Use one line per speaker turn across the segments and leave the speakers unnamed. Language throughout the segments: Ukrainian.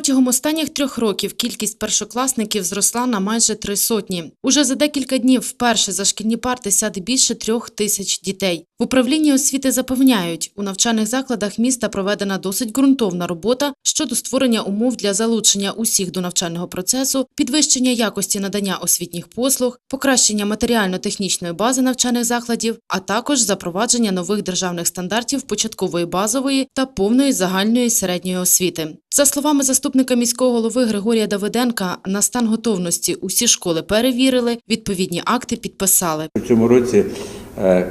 Протягом останніх трьох років кількість першокласників зросла на майже три сотні. Уже за декілька днів вперше за шкільні парти сяде більше трьох тисяч дітей. В управлінні освіти запевняють, у навчальних закладах міста проведена досить ґрунтовна робота щодо створення умов для залучення усіх до навчального процесу, підвищення якості надання освітніх послуг, покращення матеріально-технічної бази навчальних закладів, а також запровадження нових державних стандартів початкової базової та повної загальної середньої освіти. За словами заступника міського голови Григорія Давиденка, на стан готовності усі школи перевірили, відповідні акти підписали.
У цьому році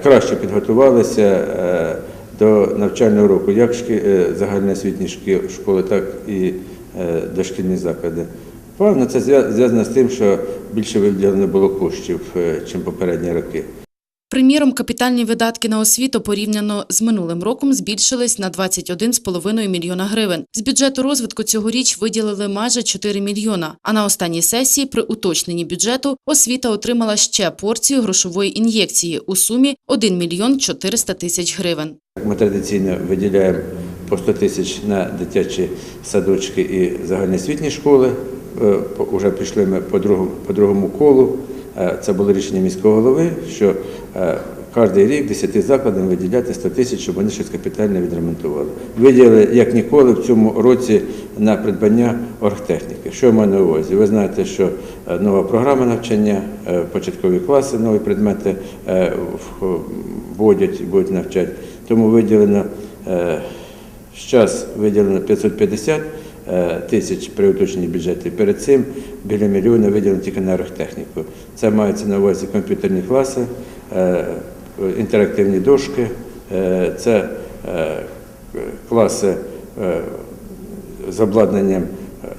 краще підготувалися е, до навчального року, як е, загальноосвітні школи, так і е, дошкільні заклади. Певно, це зв'язано з тим, що більше виділено було коштів, ніж попередні роки.
Приміром, капітальні видатки на освіту порівняно з минулим роком збільшились на 21,5 мільйона гривень. З бюджету розвитку цьогоріч виділили майже 4 мільйона. А на останній сесії при уточненні бюджету освіта отримала ще порцію грошової ін'єкції у сумі 1 мільйон 400 тисяч гривень.
Ми традиційно виділяємо по 100 тисяч на дитячі садочки і загальноосвітні школи. Е, Уже пішли ми по другому, по другому колу. Е, Це було рішення міського голови, що кожен рік 10 закладам виділяти 100 тисяч, щоб вони щось капітально відремонтували. Виділили, як ніколи, в цьому році на придбання оргтехніки. Що я маю на увазі? Ви знаєте, що е, нова програма навчання, е, початкові класи, нові предмети е, вводять і будуть навчати. Тому виділено е, зараз виділено 550 е, тисяч при уточненні бюджету. Перед цим біля мільйона виділено тільки на оргтехніку. Це мається на увазі комп'ютерні класи, е, інтерактивні дошки, е, це е, класи е, з обладнанням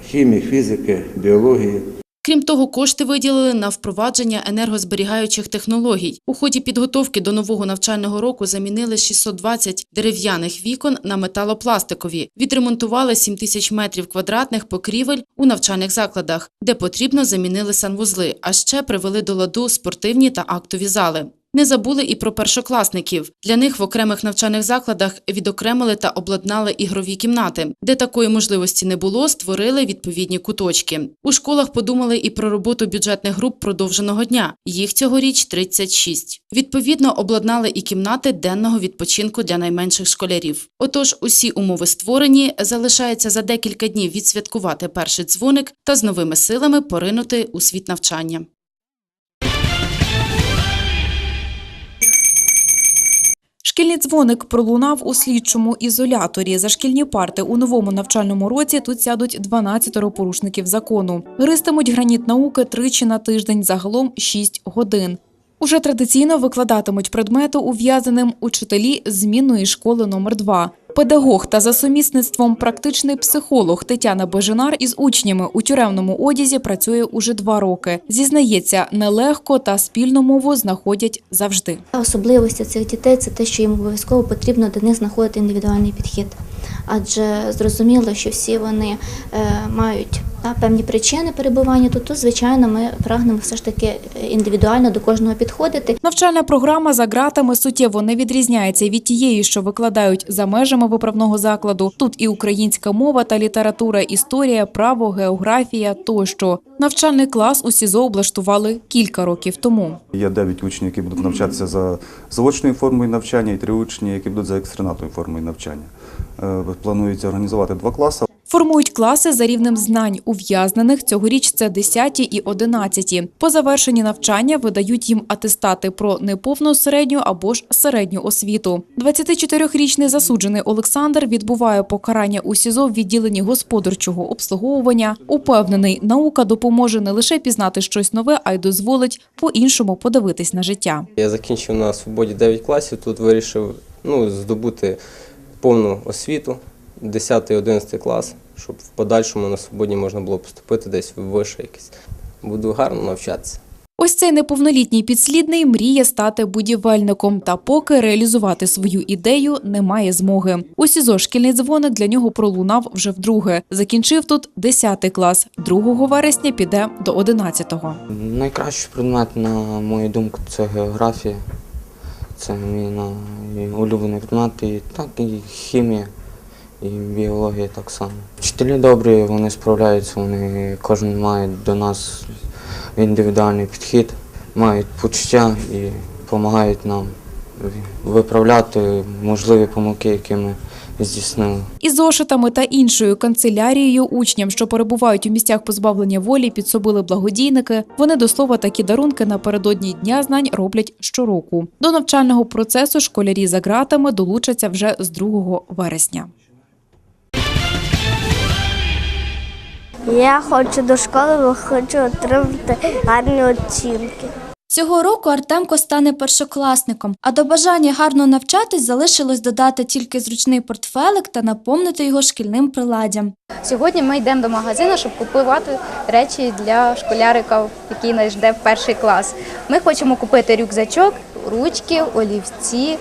хімії, фізики, біології.
Крім того, кошти виділили на впровадження енергозберігаючих технологій. У ході підготовки до нового навчального року замінили 620 дерев'яних вікон на металопластикові, відремонтували 7 тисяч метрів квадратних покрівель у навчальних закладах, де потрібно замінили санвузли, а ще привели до ладу спортивні та актові зали. Не забули і про першокласників. Для них в окремих навчальних закладах відокремили та обладнали ігрові кімнати. Де такої можливості не було, створили відповідні куточки. У школах подумали і про роботу бюджетних груп продовженого дня. Їх цьогоріч 36. Відповідно, обладнали і кімнати денного відпочинку для найменших школярів. Отож, усі умови створені. Залишається за декілька днів відсвяткувати перший дзвоник та з новими силами поринути у світ навчання.
Шкільний дзвоник пролунав у слідчому ізоляторі. За шкільні парти у новому навчальному році тут сядуть 12 порушників закону. Гристимуть граніт науки тричі на тиждень, загалом 6 годин. Уже традиційно викладатимуть предмети ув'язаним учителі змінної школи номер 2 Педагог та за сумісництвом практичний психолог Тетяна Бежинар із учнями у тюремному одязі працює уже два роки. Зізнається, нелегко та спільну мову знаходять завжди.
Особливості цих дітей це те, що їм обов'язково потрібно до них знаходити індивідуальний підхід. Адже зрозуміло, що всі вони е, мають та, певні причини перебування тут, то, звичайно, ми прагнемо все ж таки е, індивідуально до кожного підходити.
Навчальна програма за ґратами суттєво не відрізняється від тієї, що викладають за межами виправного закладу. Тут і українська мова та література, історія, право, географія тощо. Навчальний клас у СІЗО облаштували кілька років тому.
Є 9 учнів, які будуть навчатися за заочною формою навчання, і 3 учні, які будуть за екстернатною формою навчання. Е, Планується організувати два класи.
Формують класи за рівнем знань ув'язнених. Цьогоріч це 10 і 11. По завершенні навчання видають їм атестати про неповну середню або ж середню освіту. 24-річний засуджений Олександр відбуває покарання у СІЗО в відділенні господарчого обслуговування. Упевнений, наука допоможе не лише пізнати щось нове, а й дозволить по-іншому подивитись на життя.
Я закінчив на свободі 9 класів. Тут вирішив ну, здобути повну освіту, 10-11 клас, щоб в подальшому на свободі можна було поступити десь в вище якесь. Буду гарно навчатися.
Ось цей неповнолітній підслідний мріє стати будівельником, та поки реалізувати свою ідею немає змоги. У СІЗО шкільний дзвоник для нього пролунав вже вдруге. Закінчив тут 10 клас. 2 вересня піде до 11-го.
Найкращий предмет, на мою думку, це географія. Це мій на- улюблений предмет, і так і хімія. і біологія так само. Вчителі добрі, вони справляються, вони кожен має до нас індивідуальний підхід, мають почуття і допомагають нам виправляти можливі помилки, які ми здійснили.
Із зошитами та іншою канцелярією учням, що перебувають у місцях позбавлення волі, підсобили благодійники. Вони до слова такі дарунки напередодні дня знань роблять щороку. До навчального процесу школярі за ґратами долучаться вже з 2 вересня.
Я хочу до школи, бо хочу отримати гарні оцінки.
Цього року Артемко стане першокласником, а до бажання гарно навчатись залишилось додати тільки зручний портфелик та наповнити його шкільним приладдям.
Сьогодні ми йдемо до магазину, щоб купувати речі для школярика, який нас жде в перший клас. Ми хочемо купити рюкзачок, ручки, олівці,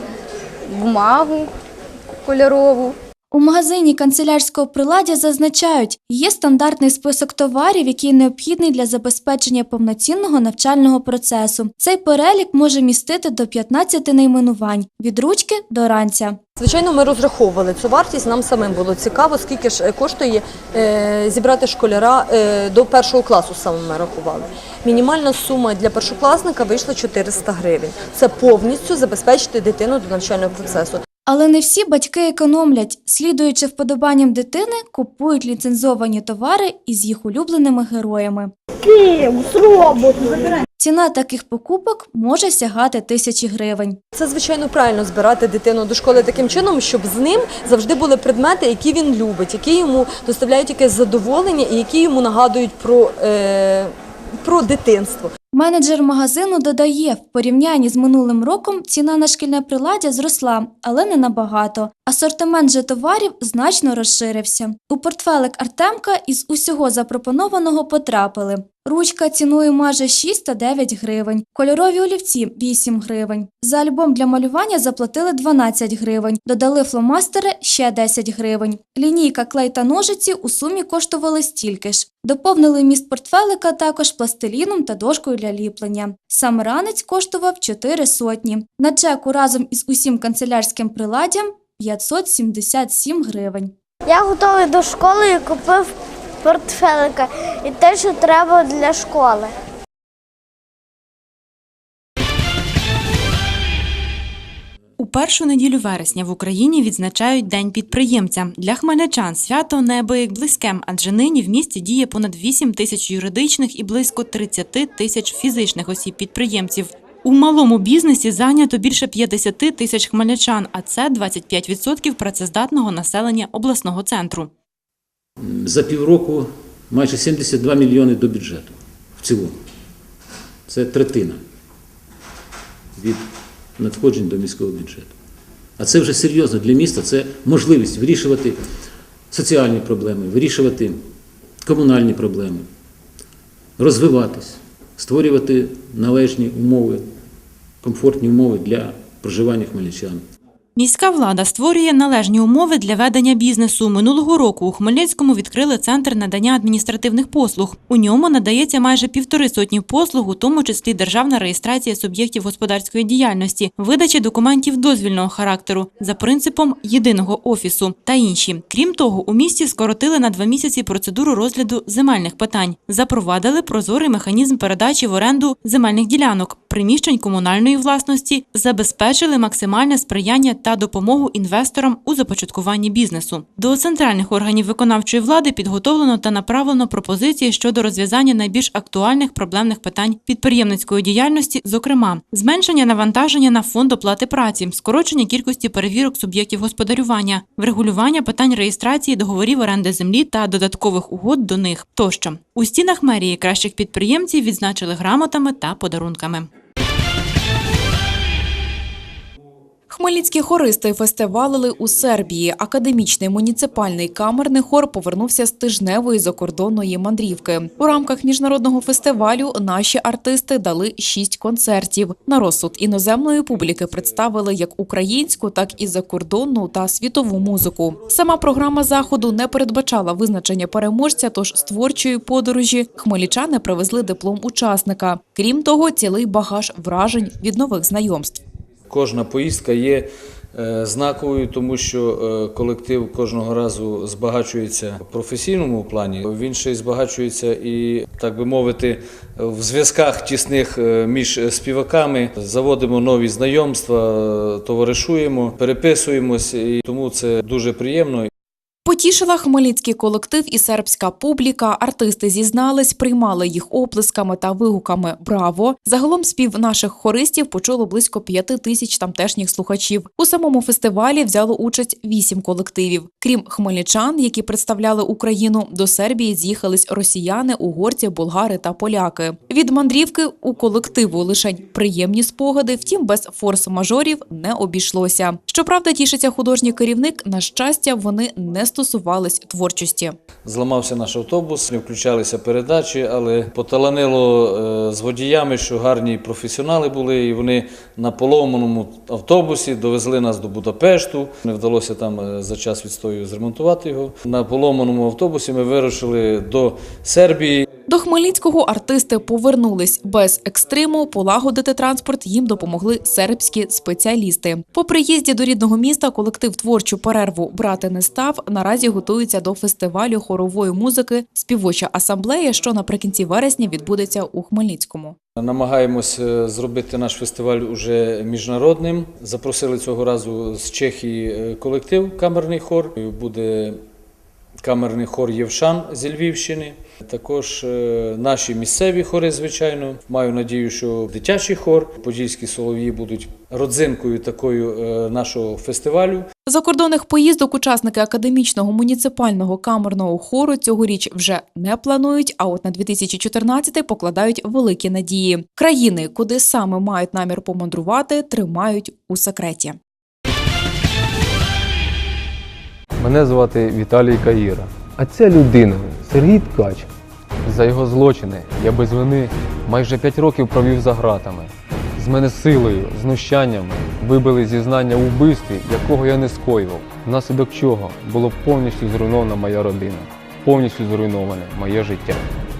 бумагу кольорову.
У магазині канцелярського приладдя зазначають, є стандартний список товарів, який необхідний для забезпечення повноцінного навчального процесу. Цей перелік може містити до 15 найменувань від ручки до ранця.
Звичайно, ми розраховували цю вартість. Нам самим було цікаво, скільки ж е, коштує е, зібрати школяра е, до першого класу. Саме ми рахували. Мінімальна сума для першокласника вийшла 400 гривень. Це повністю забезпечити дитину до навчального процесу.
Але не всі батьки економлять, слідуючи вподобанням дитини, купують ліцензовані товари із їх улюбленими героями.
Ким.
Ціна таких покупок може сягати тисячі гривень.
Це звичайно правильно збирати дитину до школи таким чином, щоб з ним завжди були предмети, які він любить, які йому доставляють якесь задоволення і які йому нагадують про, е, про дитинство.
Менеджер магазину додає, в порівнянні з минулим роком ціна на шкільне приладдя зросла, але не набагато. Асортимент же товарів значно розширився. У портфелик Артемка із усього запропонованого потрапили. Ручка ціною майже 6 та 9 гривень, кольорові олівці 8 гривень. За альбом для малювання заплатили 12 гривень, додали фломастери ще 10 гривень. Лінійка клей та ножиці у сумі коштували стільки ж. Доповнили міст портфелика також пластиліном та дошкою для ліплення. Сам ранець коштував 4 сотні. На чеку разом із усім канцелярським приладдям 577 гривень.
Я готовий до школи і купив портфелика і те, що треба для школи.
У першу неділю вересня в Україні відзначають День підприємця. Для хмельничан свято неабияк близьке, адже нині в місті діє понад 8 тисяч юридичних і близько 30 тисяч фізичних осіб-підприємців. У малому бізнесі зайнято більше 50 тисяч хмельничан, а це 25% працездатного населення обласного центру.
За півроку майже 72 мільйони до бюджету в цілому. Це третина від надходжень до міського бюджету. А це вже серйозно для міста, це можливість вирішувати соціальні проблеми, вирішувати комунальні проблеми, розвиватись, створювати належні умови, комфортні умови для проживання хмельничан.
Міська влада створює належні умови для ведення бізнесу. Минулого року у Хмельницькому відкрили центр надання адміністративних послуг. У ньому надається майже півтори сотні послуг, у тому числі державна реєстрація суб'єктів господарської діяльності, видача документів дозвільного характеру за принципом єдиного офісу та інші. Крім того, у місті скоротили на два місяці процедуру розгляду земельних питань, запровадили прозорий механізм передачі в оренду земельних ділянок, приміщень комунальної власності, забезпечили максимальне сприяння та допомогу інвесторам у започаткуванні бізнесу. До центральних органів виконавчої влади підготовлено та направлено пропозиції щодо розв'язання найбільш актуальних проблемних питань підприємницької діяльності, зокрема, зменшення навантаження на фонд оплати праці, скорочення кількості перевірок суб'єктів господарювання, врегулювання питань реєстрації договорів оренди землі та додаткових угод до них тощо. У стінах мерії кращих підприємців відзначили грамотами та подарунками.
Хмельницькі хористи фестивалили у Сербії. Академічний муніципальний камерний хор повернувся з тижневої закордонної мандрівки. У рамках міжнародного фестивалю наші артисти дали шість концертів. На розсуд іноземної публіки представили як українську, так і закордонну та світову музику. Сама програма заходу не передбачала визначення переможця, тож з творчої подорожі хмельничани привезли диплом учасника. Крім того, цілий багаж вражень від нових знайомств.
Кожна поїздка є е, знаковою, тому що е, колектив кожного разу збагачується в професійному плані. Він ще й збагачується і, так би мовити, в зв'язках тісних е, між співаками. Заводимо нові знайомства, товаришуємо, переписуємось, і тому це дуже приємно.
Потішила хмельницький колектив і сербська публіка. Артисти зізнались, приймали їх оплесками та вигуками Браво! Загалом спів наших хористів почуло близько п'яти тисяч тамтешніх слухачів. У самому фестивалі взяло участь вісім колективів. Крім хмельничан, які представляли Україну, до Сербії з'їхались росіяни, угорці, болгари та поляки. Від мандрівки у колективу лише приємні спогади, втім без форс-мажорів не обійшлося. Щоправда, тішиться художній керівник. На щастя, вони не стосувались творчості.
Зламався наш автобус, не включалися передачі, але поталанило е, з водіями, що гарні професіонали були, і вони на поломаному автобусі довезли нас до Будапешту. Не вдалося там е, за час відстою зремонтувати його. На поломаному автобусі ми вирушили до Сербії.
До Хмельницького артисти повернулись без екстриму. Полагодити транспорт їм допомогли сербські спеціалісти. По приїзді до рідного міста колектив творчу перерву брати не став. Наразі готується до фестивалю хорової музики Співоча асамблея, що наприкінці вересня відбудеться у Хмельницькому.
Намагаємось е, зробити наш фестиваль уже міжнародним. Запросили цього разу з Чехії е, колектив камерний хор. Буде камерний хор Євшан зі Львівщини. Також е, наші місцеві хори, звичайно. Маю надію, що дитячий хор, подільські солов'ї будуть родзинкою такою е, нашого фестивалю.
Закордонних поїздок учасники академічного муніципального камерного хору цьогоріч вже не планують. А от на 2014 покладають великі надії. Країни, куди саме мають намір помандрувати, тримають у секреті.
Мене звати Віталій Каїра. А ця людина Сергій Ткач. За його злочини я без вини майже 5 років провів за ґратами. З мене силою, знущаннями вибили зізнання у вбивстві, якого я не скоював, внаслідок чого було повністю зруйнована моя родина, повністю зруйноване моє життя.